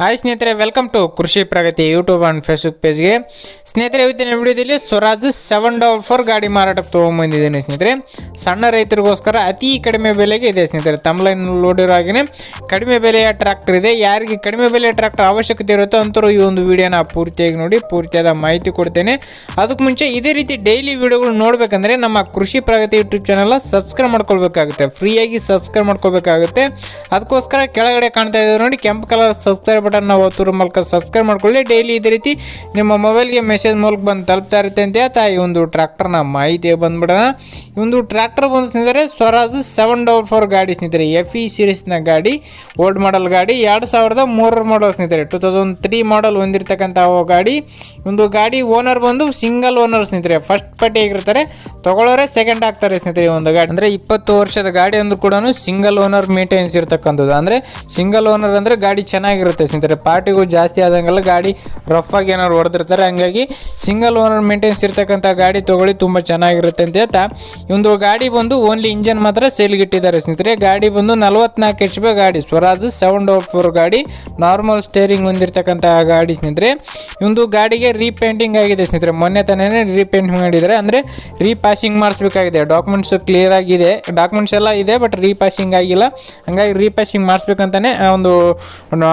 Hi ಸ್ನೇಹಿತರೆ welcome to Krishi Pragati YouTube and Facebook ಪೇಜ್ಗೆ ಸ್ನೇಹಿತರೆ, ಇವತ್ತಿನ ವಿಡಿಯೋದಲ್ಲಿ ಸ್ವರಾಜ್ ಸೆವೆನ್ ಡಬಲ್ ಫೋರ್ ಗಾಡಿ ಮಾರಾಟಕ್ಕೆ ತೊಗೊಂಬಂದಿದ್ದೀನಿ ಸ್ನೇಹಿತರೆ. ಸಣ್ಣ ರೈತರಿಗೋಸ್ಕರ ಅತಿ ಕಡಿಮೆ ಬೆಲೆಗೆ ಇದೆ ಸ್ನೇಹಿತರೆ. ತಮ್ಲೈನ್ ನೋಡಿರೋ ಹಾಗೆಯೇ ಕಡಿಮೆ ಬೆಲೆಯ ಟ್ರ್ಯಾಕ್ಟರ್ ಇದೆ. ಯಾರಿಗೆ ಕಡಿಮೆ ಬೆಲೆಯ ಟ್ರ್ಯಾಕ್ಟರ್ ಅವಶ್ಯಕತೆ ಇರುತ್ತೋ ಅಂತರೂ ಈ ಒಂದು ವಿಡಿಯೋನ ಪೂರ್ತಿಯಾಗಿ ನೋಡಿ, ಪೂರ್ತಿಯಾದ ಮಾಹಿತಿ ಕೊಡ್ತೇನೆ. ಅದಕ್ಕೆ ಮುಂಚೆ ಇದೇ ರೀತಿ ಡೈಲಿ ವಿಡಿಯೋಗಳು ನೋಡಬೇಕಂದ್ರೆ ನಮ್ಮ Krishi Pragati YouTube channel subscribe ಮಾಡ್ಕೊಳ್ಬೇಕಾಗುತ್ತೆ. ಫ್ರೀಯಾಗಿ ಸಬ್ಸ್ಕ್ರೈಬ್ ಮಾಡ್ಕೋಬೇಕಾಗುತ್ತೆ ಅದಕ್ಕೋಸ್ಕರ ಕೆಳಗಡೆ ಕಾಣ್ತಾ ಇದ್ದಾರೆ ನೋಡಿ, ಕೆಂಪು ಕಲರ್ ಸಬ್ಸ್ಕ್ರೈಬ್ ಬಟನ್ ನಾವು ಒತ್ತುರ ಮೂಲಕ ಸಬ್ಸ್ಕ್ರೈಬ್ ಮಾಡ್ಕೊಳ್ಳಿ. ಡೈಲಿ ಇದೇ ರೀತಿ ನಿಮ್ಮ ಮೊಬೈಲ್ಗೆ ಮೆಸೇಜ್ ಮೂಲಕ ಬಂದು ತಲುಪ್ತಾ ಇರುತ್ತೆ ಅಂತ ಹೇಳ್ತಾ ಈ ಒಂದು ಟ್ರ್ಯಾಕ್ಟರ್ನ ಮಾಹಿತಿ ಬಂದ್ಬಿಡೋಣ. ಈ ಒಂದು ಟ್ರ್ಯಾಕ್ಟರ್ ಬಂದು ಸ್ನೇಹಿತರೆ ಸ್ವರಾಜ್ ಸೆವೆನ್ ಡಬಲ್ ಫೋರ್ ಗಾಡಿ ಸ್ನೇಹಿತರೆ ಎಫ್ ಇ ಸೀರೀಸ್ನ ಗಾಡಿ ಓಲ್ಡ್ ಮಾಡಲ್ ಗಾಡಿ, ಎರಡು ಸಾವಿರದ ಮೂರರ ಮಾಡಲ್ ಸ್ನೇಹಿತರೆ. ಟೂ ತೌಸಂಡ್ ತ್ರೀ ಮಾಡಲ್ ಹೊಂದಿರತಕ್ಕಂಥ ಗಾಡಿ. ಒಂದು ಗಾಡಿ ಓನರ್ ಬಂದು ಸಿಂಗಲ್ ಓನರ್ ಸ್ನೇಹಿತರೆ. ಫಸ್ಟ್ ಪಾರ್ಟಿ ಆಗಿರ್ತಾರೆ, ತಗೊಳ್ಳೋರೆ ಸೆಕೆಂಡ್ ಆಗ್ತಾರೆ ಸ್ನೇಹಿತರೆ ಒಂದು ಗಾಡಿ. ಅಂದರೆ ಇಪ್ಪತ್ತು ವರ್ಷದ ಗಾಡಿ ಅಂದ್ರೂ ಕೂಡ ಸಿಂಗಲ್ ಓನರ್ ಮೇಂಟೆನೆನ್ಸ್ ಇರತಕ್ಕಂಥದ್ದು. ಅಂದರೆ ಸಿಂಗಲ್ ಓನರ್ ಅಂದರೆ ಗಾಡಿ ಚೆನ್ನಾಗಿರುತ್ತೆ ಸ್ನೇಹಿತರೆ. ಪಾರ್ಟಿಗೂ ಜಾಸ್ತಿ ಆದಂಗೆಲ್ಲ ಗಾಡಿ ರಫ್ ಆಗಿ ಏನಾದ್ರು ಹೊಡೆದಿರ್ತಾರೆ. ಹಂಗಾಗಿ ಸಿಂಗಲ್ ಓನರ್ ಮೇಂಟೆನ್ಸ್ ಇರ್ತಕ್ಕಂಥ ಗಾಡಿ ತೊಗೊಳ್ಳಿ, ತುಂಬ ಚೆನ್ನಾಗಿರುತ್ತೆ ಅಂತ ಹೇಳ್ತಾ. ಒಂದು ಗಾಡಿ ಬಂದು ಓನ್ಲಿ ಇಂಜನ್ ಮಾತ್ರ ಸೇಲ್ಗೆ ಇಟ್ಟಿದ್ದಾರೆ ಸ್ನೇಹಿತರೆ. ಗಾಡಿ ಬಂದು ನಲ್ವತ್ನಾಲ್ಕು ಎಚ್ ಬಿ ಗಾಡಿ, ಸ್ವರಾಜ್ ಸೆವೆನ್ ಡಬಲ್ ಫೋರ್ ಗಾಡಿ ನಾರ್ಮಲ್ ಸ್ಟೇರಿಂಗ್ ಹೊಂದಿರತಕ್ಕಂಥ ಗಾಡಿ ಸ್ನೇಹಿತರೆ. ಇವೊಂದು ಗಾಡಿಗೆ ರೀಪೇಂಟಿಂಗ್ ಆಗಿದೆ ಸ್ನೇಹಿತರೆ. ಮೊನ್ನೆ ತಾನೇ ರೀಪೇಂಟ್ ಮಾಡಿದ್ದಾರೆ. ಅಂದರೆ ರೀಪಾಸಿಂಗ್ ಮಾಡಿಸ್ಬೇಕಾಗಿದೆ. ಡಾಕ್ಯುಮೆಂಟ್ಸ್ ಕ್ಲಿಯರ್ ಆಗಿದೆ. ಡಾಕ್ಯುಮೆಂಟ್ಸ್ ಎಲ್ಲ ಇದೆ ಬಟ್ ರೀಪಾಸಿಂಗ್ ಆಗಿಲ್ಲ. ಹಂಗಾಗಿ ರೀಪಾಸಿಂಗ್ ಮಾಡಿಸ್ಬೇಕಂತಾನೆ ಒಂದು ಒಂದು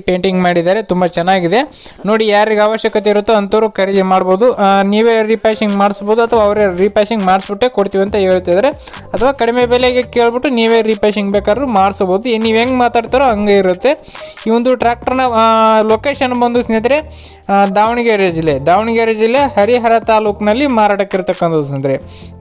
ರೀಪೇಂಟಿಂಗ್ ಮಾಡಿದ್ದಾರೆ, ತುಂಬ ಚೆನ್ನಾಗಿದೆ. ನೋಡಿ ಯಾರಿಗೆ ಅವಶ್ಯಕತೆ ಇರುತ್ತೋ ಅಂಥವ್ರು ಖರೀದಿ ಮಾಡ್ಬೋದು. ನೀವೇ ರೀಪ್ಯಾಶಿಂಗ್ ಮಾಡಿಸ್ಬೋದು ಅಥವಾ ಅವರೇ ರೀಪ್ಯಾಶಿಂಗ್ ಮಾಡಿಸ್ಬಿಟ್ಟೆ ಕೊಡ್ತೀವಿ ಅಂತ ಹೇಳ್ತಿದ್ದಾರೆ. ಅಥವಾ ಕಡಿಮೆ ಬೆಲೆಗೆ ಕೇಳ್ಬಿಟ್ಟು ನೀವೇ ರೀಪ್ಯಾಶಿಂಗ್ ಬೇಕಾದ್ರೂ ಮಾಡಿಸ್ಬೋದು. ನೀವು ಹೆಂಗೆ ಮಾತಾಡ್ತಾರೋ ಹಂಗೆ ಇರುತ್ತೆ. ಈ ಒಂದು ಟ್ರ್ಯಾಕ್ಟರ್ನ ಲೊಕೇಶನ್ ಬಂದು ಸ್ನೇಹಿತರೆ ದಾವಣಗೆರೆ ಜಿಲ್ಲೆ. ದಾವಣಗೆರೆ ಜಿಲ್ಲೆ ಹರಿಹರ ತಾಲೂಕಿನಲ್ಲಿ ಮಾರಾಟಕ್ಕಿರ್ತಕ್ಕಂಥದ್ದು ಸ್ನೇಹಿತರೆ.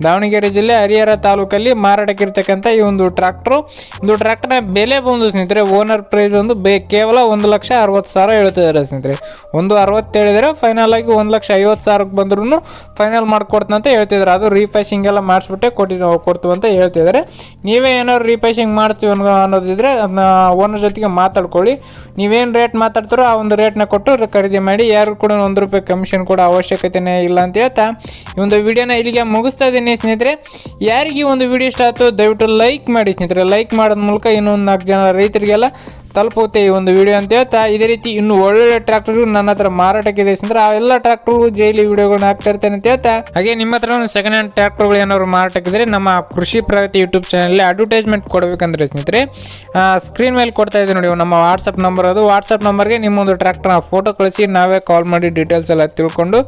ದಾವಣಗೆರೆ ಜಿಲ್ಲೆ ಹರಿಹರ ತಾಲೂಕಲ್ಲಿ ಮಾರಾಟಕ್ಕಿರ್ತಕ್ಕಂಥ ಈ ಒಂದು ಟ್ರ್ಯಾಕ್ಟ್ರು ಒಂದು ಟ್ರ್ಯಾಕ್ಟರ್ನ ಬೆಲೆ ಬಂದು ಸ್ನೇಹಿತರೆ ಓನರ್ ಪ್ರೈಸ್ ಬಂದು ಬೇ, ಕೇವಲ ಲಕ್ಷ ಅರವತ್ತು ಸಾವಿರ ಹೇಳ್ತಿದ್ದಾರೆ ಸ್ನೇಹಿತರೆ. ಒಂದು ಅರವತ್ತು ಹೇಳಿದರೆ ಫೈನಲ್ ಆಗಿ ಒಂದು ಲಕ್ಷ ಐವತ್ತು ಸಾವಿರಕ್ಕೆ ಬಂದ್ರೂ ಫೈನಲ್ ಮಾಡಿಕೊಡ್ತಂತ ಹೇಳ್ತಿದ್ದಾರೆ. ಅದು ರೀಫೈಸಿಂಗ್ ಎಲ್ಲ ಮಾಡಿಸ್ಬಿಟ್ಟೆ ಕೊಟ್ಟಿ ಕೊಡ್ತೀವಿ ಅಂತ ಹೇಳ್ತಿದ್ದಾರೆ. ನೀವೇ ಏನಾದ್ರು ರೀಫೈಸಿಂಗ್ ಮಾಡ್ತೀವಿ ಅನ್ನೋ ಅನ್ನೋದಿದ್ರೆ ಅದನ್ನ ಓನರ್ ಜೊತೆಗೆ ಮಾತಾಡ್ಕೊಳ್ಳಿ. ನೀವೇನು ರೇಟ್ ಮಾತಾಡ್ತಾರೋ ಆ ಒಂದು ರೇಟ್ನ ಕೊಟ್ಟು ಖರೀದಿ ಮಾಡಿ, ಯಾರು ಕೂಡ ಒಂದು ರೂಪಾಯಿ ಕಮಿಷನ್ ಕೂಡ ಅವಶ್ಯಕತೆನೇ ಇಲ್ಲ ಅಂತ ಹೇಳ್ತಾ ಈ ಒಂದು ವಿಡಿಯೋನ ಇಲ್ಲಿಗೆ ಮುಗಿಸ್ತಾ ಇದ್ದೀನಿ ಸ್ನೇಹಿತರೆ. ಯಾರಿಗೆ ಈ ಒಂದು ವಿಡಿಯೋ ಇಷ್ಟ ಆಯಿತು ದಯವಿಟ್ಟು ಲೈಕ್ ಮಾಡಿ ಸ್ನೇಹಿತರೆ. ಲೈಕ್ ಮಾಡೋದ್ ಮೂಲಕ ಇನ್ನೊಂದು ನಾಲ್ಕು ಜನ ರೈತರಿಗೆಲ್ಲ ತಲುಪುತ್ತೆ ಈ ಒಂದು ವಿಡಿಯೋ ಅಂತ ಹೇಳ್ತಾ, ಇದೇ ರೀತಿ ಇನ್ನು ಒಳ್ಳೊಳ್ಳೆ ಟ್ರ್ಯಾಕ್ಟರ್ಗಳು ನನ್ನ ಹತ್ರ ಮಾರಾಟಕ್ಕಿದೆ ಅಂದ್ರೆ ಆ ಎಲ್ಲ ಟ್ರ್ಯಾಕ್ಟರ್ಗಳು ಜೈಲಿ ವಿಡಿಯೋಗಳನ್ನ ಹಾಕ್ತಾ ಇರ್ತೇನೆ ಅಂತ ಹೇಳ್ತಾ. ಹಾಗೆ ನಿಮ್ಮ ಹತ್ರ ಒಂದು ಸೆಕೆಂಡ್ ಹ್ಯಾಂಡ್ ಟ್ರ್ಯಾಕ್ಟರ್ಗಳು ಏನಾದ್ರು ಮಾರಾಟಕ್ಕಿದ್ರೆ ನಮ್ಮ Krishi Pragati YouTube channel advertisement ಕೊಡಬೇಕಂದ್ರೆ ಸ್ನೇಹಿತರೆ ಸ್ಕ್ರೀನ್ ಮೇಲೆ ಕೊಡ್ತಾ ಇದೆ ನೋಡಿ ನಮ್ಮ ವಾಟ್ಸಪ್ ನಂಬರ್ ಅದು. ವಾಟ್ಸಪ್ ನಂಬರ್ಗೆ ನಿಮ್ಮೊಂದು ಟ್ರ್ಯಾಕ್ಟರ್ನ ಫೋಟೋ ಕಳಿಸಿ, ನಾವೇ ಕಾಲ್ ಮಾಡಿ ಡೀಟೇಲ್ಸ್ ಎಲ್ಲ ತಿಳ್ಕೊಂಡು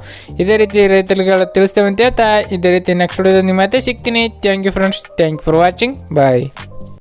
ಇದೇ ರೀತಿ ರೈತರಿಗೆಲ್ಲ ತಿಳಿಸ್ತೇವೆ ಅಂತ ಹೇಳ್ತಾ. ಇದೇ ರೀತಿ ನೆಕ್ಸ್ಟ್ ವಿಡಿಯೋದಲ್ಲಿ ನಿಮ್ಮ ಮತ್ತೆ ಸಿಗ್ತೀನಿ. Thank you friends thank you for watching bye